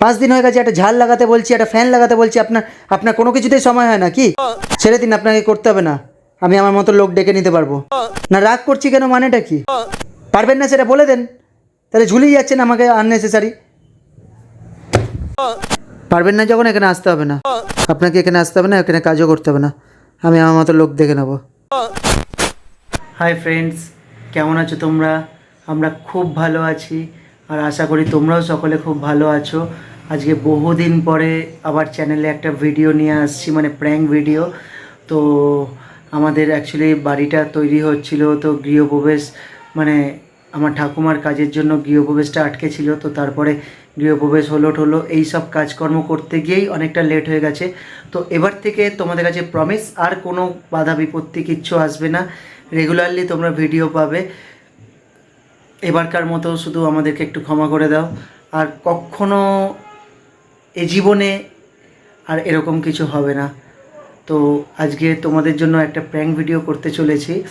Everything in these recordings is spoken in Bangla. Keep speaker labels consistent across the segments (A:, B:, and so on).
A: পাঁচ দিন হয়ে গেছে, একটা ঝাল লাগাতে বলছি, একটা ফ্যান লাগাতে বলছি, আপনার আপনার কোনো কিছুতেই সময় হয় না, কি? ছেড়ে দিন, আপনাকে করতে হবে না। আমি আমার মতো লোক ডেকে নিতে পারব। না, রাগ করছি কেন, মানেটা কি? পারবেন না সেটা বলে দেন। তাহলে ঝুলিয়ে যাচ্ছেন আমাকে আননেসেসারি পারবেন না যখন, এখানে আসতে হবে না। আপনাকে এখানে আসতে হবে না, এখানে কাজও করতে হবে না। আমি আমার মতো লোক দেখে নেব। হাই ফ্রেন্ডস কেমন আছো তোমরা? আমরা খুব ভালো আছি। আর আশা করি তোমরাও সকলে খুব ভালো আছো। আজকে বহুদিন পরে আবার চ্যানেলে একটা ভিডিও নিয়ে আসছি মানে প্র্যাঙ্ক ভিডিও তো আমাদের অ্যাকচুয়ালি বাড়িটা তৈরি হচ্ছিল, তো গৃহপ্রবেশ মানে আমার ঠাকুমার কাজের জন্য গৃহপ্রবেশটা আটকে ছিল, তো তারপরে গৃহপ্রবেশ হলো হলো এই সব কাজকর্ম করতে গিয়েই অনেকটা লেট হয়ে গেছে। তো এবার থেকে তোমাদের কাছে প্রমিস আর কোনো বাধা বিপত্তি কিচ্ছু আসবে না। রেগুলারলি তোমরা ভিডিও পাবে। এবারকার মতো শুধু আমাদেরকে একটু ক্ষমা করে দাও। আর কখনো এ জীবনে আর এরকম কিছু হবে না। তো আজকে তোমাদের জন্য একটা প্র্যাঙ্ক ভিডিও করতে চলেছি।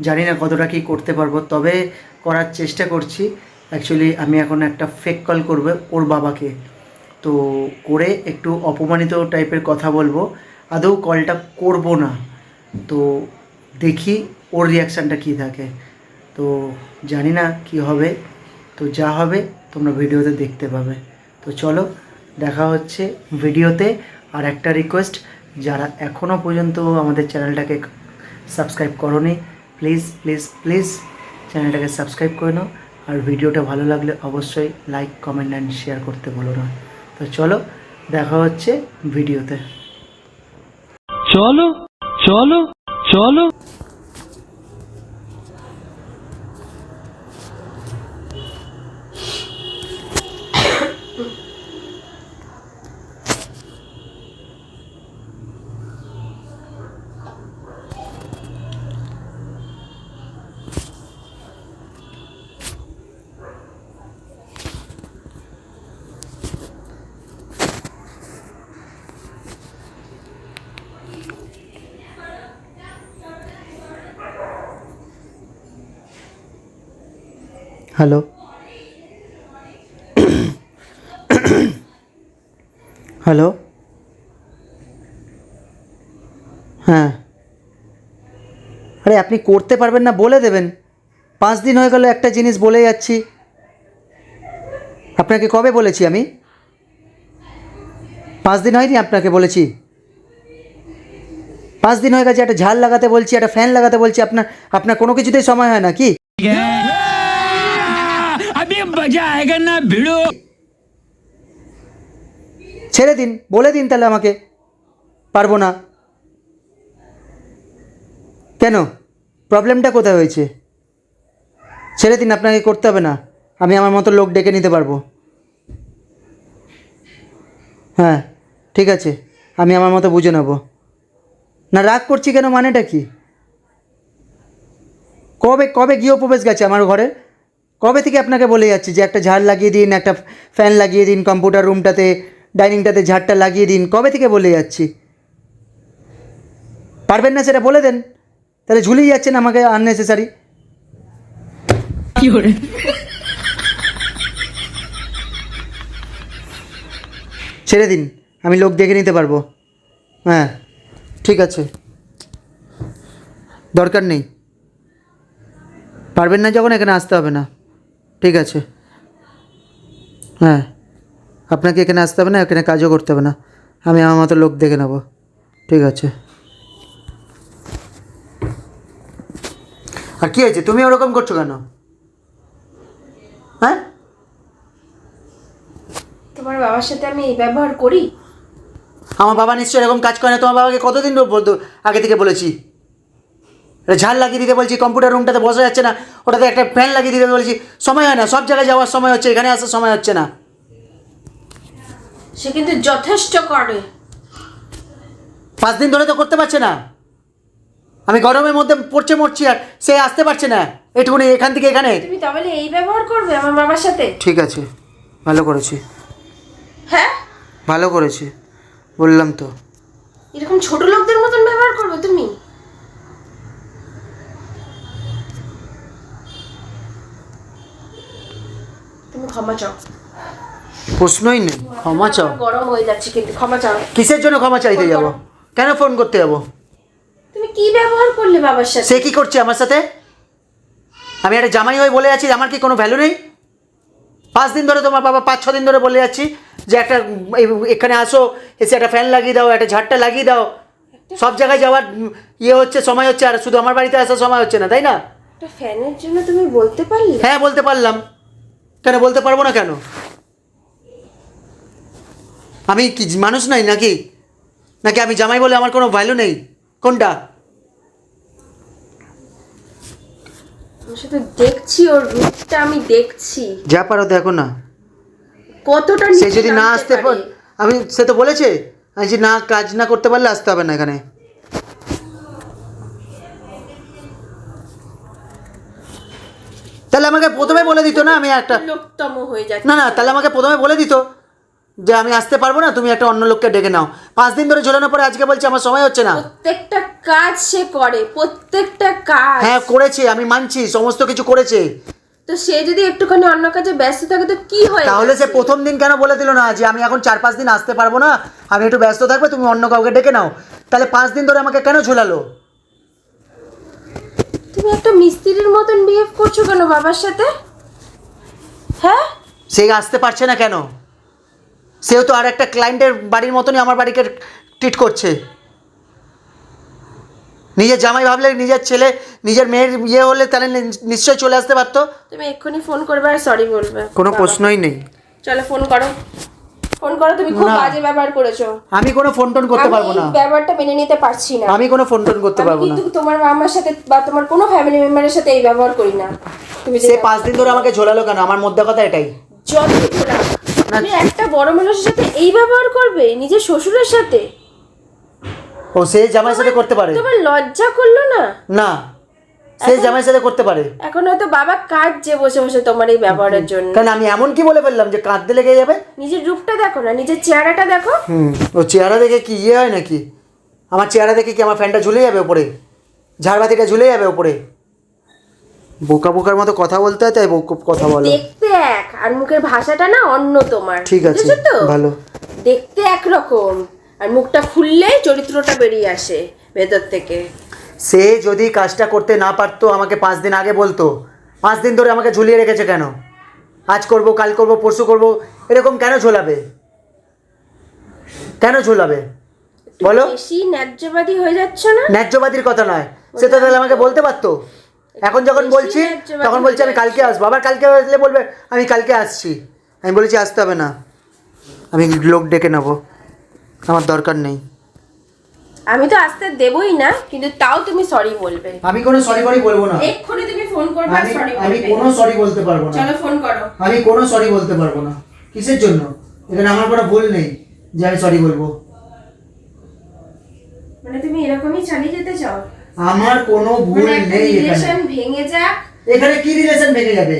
A: জানি না কতটা কি করতে পারব, তবে করার চেষ্টা করছি। অ্যাকচুয়ালি আমি এখন একটা ফেক কল করব ওর বাবাকে। তো করে একটু অপমানিত টাইপের কথা বলব। আদৌ কলটা করব না। তো দেখি ওর রিয়াকশানটা কী থাকে। তো জানি না কি হবে। তো যা হবে তোমরা ভিডিওতে দেখতে পাবে। তো চলো, দেখা হচ্ছে ভিডিওতে। আর একটা রিকোয়েস্ট যারা এখনও পর্যন্ত আমাদের চ্যানেলটাকে সাবস্ক্রাইব করনি প্লিজ প্লিজ প্লিজ চ্যানেলটাকে সাবস্ক্রাইব করে নাও। আর ভিডিওটা ভালো লাগলে অবশ্যই লাইক কমেন্ট অ্যান্ড শেয়ার করতে বলো না। তো চলো, দেখা হচ্ছে ভিডিওতে।
B: চলো চলো চলো।
A: হ্যালো। হ্যালো। হ্যাঁ। আরে আপনি করতে পারবেন না, বলে দেবেন। পাঁচ দিন হয়ে গেল, একটা জিনিস বলে যাচ্ছি। আপনাকে কবে বলেছি আমি? পাঁচ দিন হয়নি আপনাকে বলেছি। পাঁচ দিন হয়ে গেছে, একটা ঝাল লাগাতে বলছি, একটা ফ্যান লাগাতে বলছি, আপনার আপনার কোনো কিছুতেই সময় হয় না, কি?
B: মজা আয়গা না ভিড়ো
A: ছেড়ে দিন, বলে দিন তাহলে আমাকে। পারব না। কেন? প্রবলেমটা কোথায় হয়েছে? ছেড়ে দিন, আপনাকে করতে হবে না। আমি আমার মতো লোক ডেকে নিতে পারব। হ্যাঁ ঠিক আছে। আমি আমার মতো বুঝে নেব। না, রাগ করছি কেন? মানেটা কি? কবে কবে গৃহপ্রবেশ গেছে আমার ঘরে? কবে থেকে আপনাকে বলে যাচ্ছি যে একটা ঝাড় লাগিয়ে দিন একটা ফ্যান লাগিয়ে দিন কম্পিউটার রুমটাতে ডাইনিংটাতে ঝাড়টা লাগিয়ে দিন কবে থেকে বলে যাচ্ছি? পারবেন না সেটা বলে দেন। তাহলে ঝুলিয়ে যাচ্ছেন আমাকে আননেসেসারি ছেড়ে দিন আমি লোক দেখে নিতে পারব। হ্যাঁ ঠিক আছে। দরকার নেই। পারবেন না যখন এখানে আসতে হবে না। ঠিক আছে। হ্যাঁ আপনাকে এখানে আসতে হবে না এখানে কাজও করতে হবে না। আমি আমার মতো লোক দেখে নেব। ঠিক আছে। আর কী হয়েছে? তুমি ওরকম করছ কেন? হ্যাঁ?
C: তোমার বাবার সাথে আমি এই ব্যবহার করি?
A: আমার বাবা নিশ্চয়ই এরকম কাজ করে না। তোমার বাবাকে কতদিন আগে থেকে বলেছি। ঝাল লাগিয়ে দিতে বলছি কম্পিউটার রুমটাতে বসা যাচ্ছে না ওটাতে একটা ফ্যান লাগিয়ে দিতে বলছি সময় হয় না সব জায়গায় যাওয়ার সময় হচ্ছে এখানে আসার সময় হচ্ছে না।
C: সে কিন্তু যথেষ্ট করে।
A: পাঁচ দিন ধরে তো করতে পারছে না। আমি গরমের মধ্যে পড়ছে মরছি আর সে আসতে পারছে না। এটুকুনি এখান থেকে এখানে।
C: তুমি তাহলে এই ব্যবহার করবে আমার মামার সাথে?
A: ঠিক আছে ভালো করেছি।
C: হ্যাঁ?
A: ভালো করেছি বললাম তো।
C: এরকম ছোট লোকদের মতন ব্যবহার করবে তুমি তুমি ক্ষমা চাও।
A: প্রশ্নই নেই। ক্ষমা চাও।
C: গরম হয়ে যাচ্ছে কিন্তু ক্ষমা চাও।
A: কিসের জন্য ক্ষমা চাইতে যাব? কেন ফোন করতে যাব?
C: তুমি কি ব্যবহার করলে বাবার সাথে?
A: সে কি করছে আমার সাথে? আমি একটা জামাই হয়ে বলে আছি আমার কি কোনো ভ্যালু নেই? পাঁচ দিন ধরে তোমার বাবা পাঁচ ছ দিন ধরে বলে যাচ্ছি যে একটা এখানে আসো এসে একটা ফ্যান লাগিয়ে দাও একটা ঝাড়টা লাগিয়ে দাও। সব জায়গায় যাওয়ার ইয়ে হচ্ছে সময় হচ্ছে আর শুধু আমার বাড়িতে আসার সময় হচ্ছে না তাই না?
C: একটা ফ্যানের জন্য তুমি বলতে পারলে?
A: হ্যাঁ বলতে পারলাম। কেন বলতে পারব না কেন? আমি কি মানুষ নাই নাকি? নাকি আমি জামাই বলে আমার কোনো ভ্যালু নেই? কোনটা?
C: আমার দেখছি ওর রূপটা আমি দেখছি।
A: যা পারো দেখো না।
C: কতটা
A: সে যদি না আসতে। আমি সে তো বলেছে আমি যে না কাজ না করতে পারলে আসতে হবে না এখানে। তাহলে আমাকে প্রথমে বলে দিত না আমি একটা
C: লোকতম হয়ে যাচ্ছে।
A: না না তাহলে আমাকে প্রথমে বলে দিত যে আমি আসতে পারব না তুমি একটা অন্য লোককে ডেকে নাও। পাঁচ দিন ধরে ঝোলানোর পরে আজকে বলছে আমার সময় হচ্ছে না।
C: প্রত্যেকটা কাজ সে করে প্রত্যেকটা কাজ।
A: হ্যাঁ করেছে আমি মানছি সমস্ত কিছু করেছে।
C: তো সে যদি একটুখানি অন্য কাজে ব্যস্ত থাকে তো কি হয়
A: তাহলে সে প্রথম দিন কেন বলে দিল না যে আমি এখন চার পাঁচ দিন আসতে পারব না? আমি একটু ব্যস্ত থাকব তুমি অন্য কাউকে ডেকে নাও। তাহলে পাঁচ দিন ধরে আমাকে কেন ঝোলালো?
C: তুমি একটা মিস্ত্রির মতন বিহেভ করছ কেন বাবার সাথে? হ্যাঁ?
A: সে আসতে পারছে না কেন? সেও তো আর একটা ক্লায়েন্টের বাড়ির মতনই আমার বাড়িকে ট্রিট করছে। নিজের জামাই ভাবলে নিজের ছেলে নিজের মেয়ের ইয়ে হলে তাহলে নি- নিশ্চয়ই চলে আসতে পারতো।
C: তুমি এক্ষুনি ফোন করবে আর সরি বলবে।
A: কোনো প্রশ্নই নেই।
C: চলো ফোন করো। ফোন করো তুমি খুব। বাজে ব্যবহার করেছ।
A: আমি কোনো ফোন টোন করতে পারব না।
C: এই ব্যবহারটা মেনে নিতে পারছি না।
A: আমি কোনো ফোন টোন করতে পারব না।
C: কিন্তু তোমার আমার সাথে বা তোমার কোনো ফ্যামিলি মেম্বারের সাথে এই ব্যবহার করি না। তুমি
A: সে পাঁচ দিন ধরে আমাকে ঝোলালো কেন? আমার মধ্যে কথা এটাই।
C: যত ঘোরা তুমি একটা বড় মানুষের সাথে এই ব্যবহার করবে? নিজের শ্বশুরের সাথে?
A: ও সে জামাইয়ের সাথে করতে পারে।
C: তোমার লজ্জা করল না?
A: না। সে জামাইয়ের সাথে করতে পারে।
C: এখন হয়তো বাবা কাঁদছে বসে বসে তোমার এই ব্যবহারের জন্য।
A: কারণ আমি এমন কি বলে ফেললাম যে কাঁদতে লেগে যাবে?
C: নিজের রূপটা দেখো না নিজের চেহারাটা দেখো।
A: হুম ও চেহারা দেখে কি ইয়ে হয় নাকি? আমার চেহারা দেখে কি আমার ফ্যানটা ঝুলে যাবে ওপরে ঝাড়বাতিটা ঝুলে যাবে ওপরে বোকা বোকার মতো কথা বলতে হয় তাই কথা বলো।
C: দেখতে এক আর মুখের ভাষাটা না অন্য তোমার।
A: ঠিক আছে ভালো।
C: দেখতে একরকম আর মুখটা খুললেই চরিত্রটা বেরিয়ে আসে ভেতর থেকে।
A: সে যদি কাজটা করতে না পারতো আমাকে পাঁচ দিন আগে বলতো। পাঁচ দিন ধরে আমাকে ঝুলিয়ে রেখেছে কেন? আজ করব কাল করব পরশু করব এরকম কেন ঝোলাবে? কেন ঝোলাবে? বলো।
C: বেশি ন্যায্যবাদী হয়ে যাচ্ছ না?
A: ন্যায্যবাদীর কথা নয়। সে তো তাহলে আমাকে বলতে পারতো? এখন যখন বলছি তখন বলছি আমি কালকে আসব। আবার কালকে আসলে বলবে আমি কালকে আসছি। আমি বলেছি আসতে হবে না। আমি লোক ডেকে নেব। আমার দরকার নেই।
C: আমি তো আসতে দেবই না কিন্তু তাও তুমি সরি বলবে।
A: আমি কোনো সরি ফরি বলব না।
C: এক্ষুনি তুমি ফোন করবে আর সরি
A: আমি কোনো সরি বলতে পারব না।
C: চলো ফোন করো।
A: আমি কোনো সরি বলতে পারব না। কিসের জন্য? এখানে আমার কোনো ভুল নেই যে আমি সরি বলব।
C: মানে তুমি এরকমই চালিয়ে যেতে চাও?
A: আমার কোনো ভুল
C: মানে একটা
A: নেই এখানে।
C: রিলেশন ভেঙে যাক।
A: এখানে কি রিলেশন ভেঙে যাবে?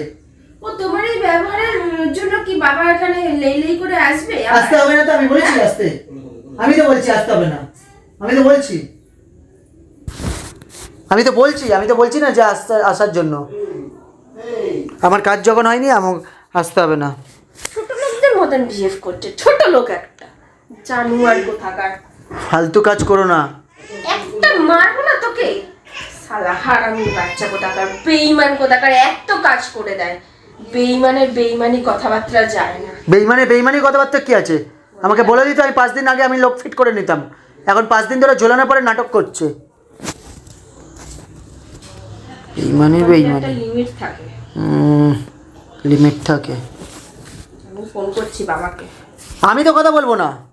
C: ও তোমার এই ব্যবহারের জন্য কি বাবা এখানে লেই লেই করে আসবে?
A: আসতে হবে না তো আমি বলেছি আসতে। আমি তো বলছি আসতে হবে না। আমি তো বলছি। আমি তো বলছি আমি তো বলছি না যে আসতে আসার জন্য। আমার কাজ যখন হয়নি আমার আসতে হবে না।
C: ছোট লোকদের মতন বিহেভ করছে ছোট লোক একটা। জানুয়ার কোথাকার।
A: ফালতু কাজ করো না।
C: একটা মারবো না তোকে? সালা হারামি বাচ্চা কোথাকার বেইমান কোথাকার এত কাজ করে দেয়। বেইমানের বেইমানি কথাবার্তা যায় না।
A: বেইমানে বেইমানি কথাবার্তা কি আছে? আমাকে বলে দিত আমি পাঁচ দিন আগে আমি লোক ফিট করে নিতাম। এখন পাঁচ দিন ধরে ঝোলানোর পরে নাটক করছে। বেইমানি বেইমানি।
C: লিমিট থাকে।
A: লিমিট থাকে।
C: আমি ফোন করছি বাবাকে।
A: আমি তো কথা বলব না।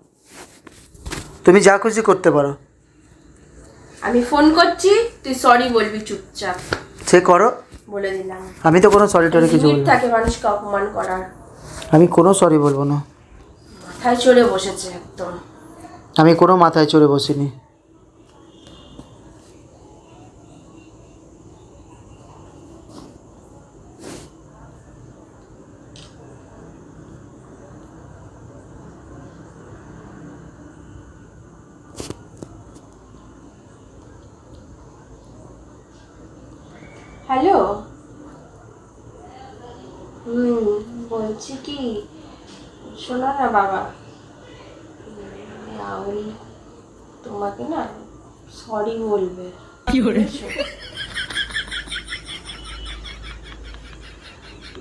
A: তুমি যা খুশি করতে পারো।
C: আমি ফোন করছি তুই সরি বলবি চুপচাপ।
A: সে করো।
C: বলে দিলাম।
A: আমি তো কোনো সরি টরি কিছু বলব না।
C: থাকে মানুষকে অপমান করার।
A: আমি কোনো সরি বলব না।
C: মাথায় চড়ে বসেছে একদম।
A: আমি কোনো মাথায় চড়ে বসিনি।
C: হ্যালো? হুম বলছি কি? শোনো না বাবা। তোমাকে না সরি বলবে?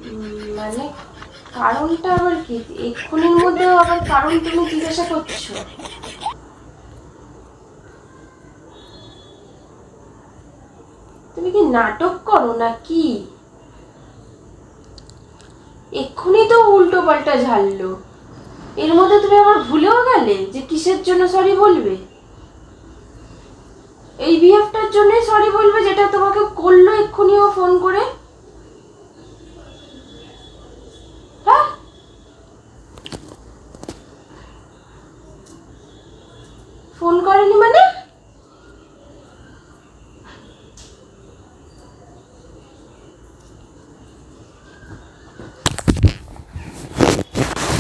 C: উম, মানে কারণটা আবার কি? এক্ষুনির মধ্যেও আবার কারণ তুমি জিজ্ঞাসা করছ। তুমি কি নাটক করো না কি এক্ষুনি তো উল্টো পাল্টা ঝাললো। এর মধ্যে তুমি আবার ভুলেও গেলে যে কিসের জন্য সরি বলবে? এই বিহেভটার জন্যই সরি বলবে যেটা তোমাকে করল এক্ষুনিও ফোন করে হ্যাঁ ফোন করেনি মানে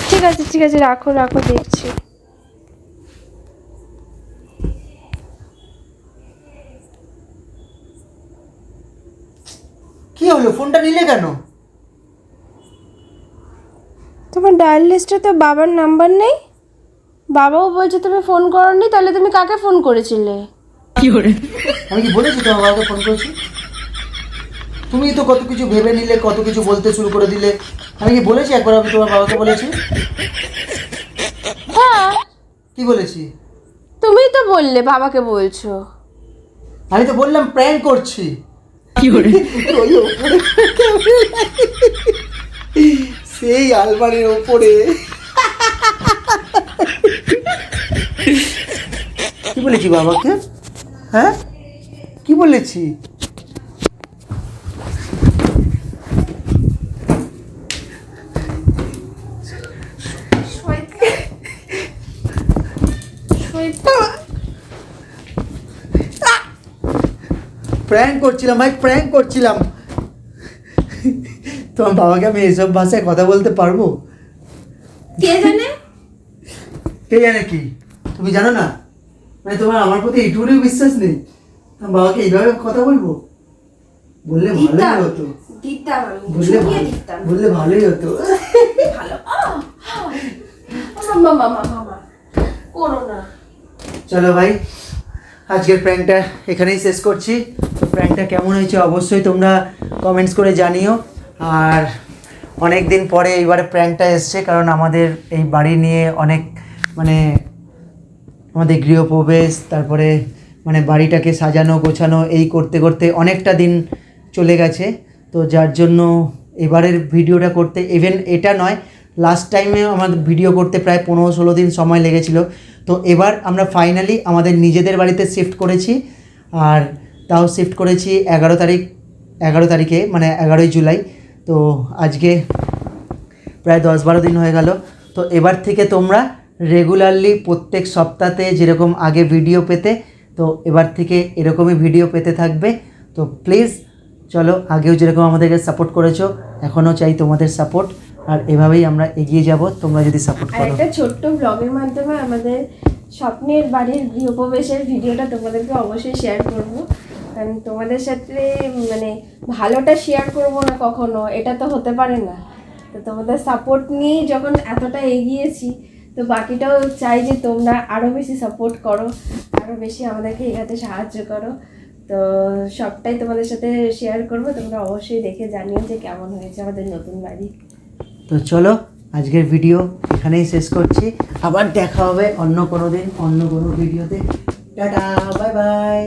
C: ঠিক আছে ঠিক আছে রাখো রাখো দেখছি।
A: কি হলো? ফোনটা নিলে কেন?
C: তোমার ডায়াল লিস্টে তো বাবার নাম্বার নেই। বাবাও বলছে তুমি ফোন করনি তাহলে তুমি কাকে ফোন করেছিলে? কি করে?
A: আমি কি বলেছি তোমার বাবাকে ফোন করেছি? তুমি তো কত কিছু ভেবে নিলে কত কিছু বলতে শুরু করে দিলে। আমি কি বলেছি একবার আমি তোমার বাবাকে বলেছি?
C: হ্যাঁ।
A: কি বলেছি?
C: তুমি তো বললে বাবাকে বলছো।
A: আমি তো বললাম প্র্যাঙ্ক করছি। সেই আলমারির ওপরে। কি বলেছি বাবাকে? হ্যাঁ? কি বলেছি? প্র্যাঙ্ক করছিলাম ভাই প্র্যাঙ্ক করছিলাম। তোমার বাবাকে আমি এসব ভাষায় কথা বলতে পারব?
C: কে জানে?
A: কে জানে কি? তুমি জানো না? মানে তোমার আমার প্রতি এইটুকুনিও বিশ্বাস নেই। তোমার বাবাকে এইভাবে কথা বলব? বললে ভালোই হতো। বললে ভালো- বললে ভালোই হতো।
C: ভালো।
A: চলো ভাই। আজকের প্র্যাঙ্কটা এখানেই শেষ করছি। প্র্যাঙ্কটা কেমন হয়েছে অবশ্যই তোমরা কমেন্টস করে জানিও। আর অনেক দিন পরে এইবারে প্র্যাঙ্কটা এসছে, কারণ আমাদের এই বাড়ি নিয়ে অনেক মানে আমাদের গৃহপ্রবেশ, তারপরে মানে বাড়িটাকে সাজানো, গোছানো, এই করতে করতে অনেকটা দিন চলে গেছে। তো যার জন্য এবারের ভিডিওটা করতে ইভেন এটা নয় লাস্ট টাইমে আমাদের ভিডিও করতে প্রায় পনেরো ষোলো দিন সময় লেগেছিল। তো এবার আমরা ফাইনালি আমাদের নিজেদের বাড়িতে শিফট করেছি। আর তাও শিফট করেছি এগারো তারিখ, এগারো তারিখে মানে এগারোই জুলাই। তো আজকে প্রায় দশ বারো দিন হয়ে গেল। তো এবার থেকে তোমরা রেগুলারলি প্রত্যেক সপ্তাহে যেরকম আগে ভিডিও পেতে, তো এবার থেকে এরকমই ভিডিও পেতে থাকবে। তো প্লিজ চলো আগেও যেরকম আমাদেরকে সাপোর্ট করেছ, এখনও চাই তোমাদের সাপোর্ট আর এভাবেই আমরা এগিয়ে যাব, তোমরা যদি সাপোর্ট করো।
C: একটা ছোট্ট ব্লগের মাধ্যমে আমাদের স্বপ্নের বাড়ির গৃহপ্রবেশের ভিডিওটা তোমাদেরকে অবশ্যই শেয়ার করব। তোমাদের সাথে মানে ভালোটা শেয়ার করব না কখনো, এটা তো হতে পারে না। তো তোমাদের সাপোর্ট নিয়েই যখন এতটা এগিয়েছি, তো বাকিটাও চাই যে তোমরা আরও বেশি সাপোর্ট করো আরও বেশি আমাদেরকে এগাতে সাহায্য করো। তো সবটাই তোমাদের সাথে শেয়ার করব, তোমরা অবশ্যই দেখে জানিও যে কেমন হয়েছে আমাদের নতুন বাড়ি।
A: তো চলো, আজকের ভিডিও এখানেই শেষ করছি। আবার দেখা হবে অন্য কোনো দিন, অন্য কোনো ভিডিওতে টাটা বাই বাই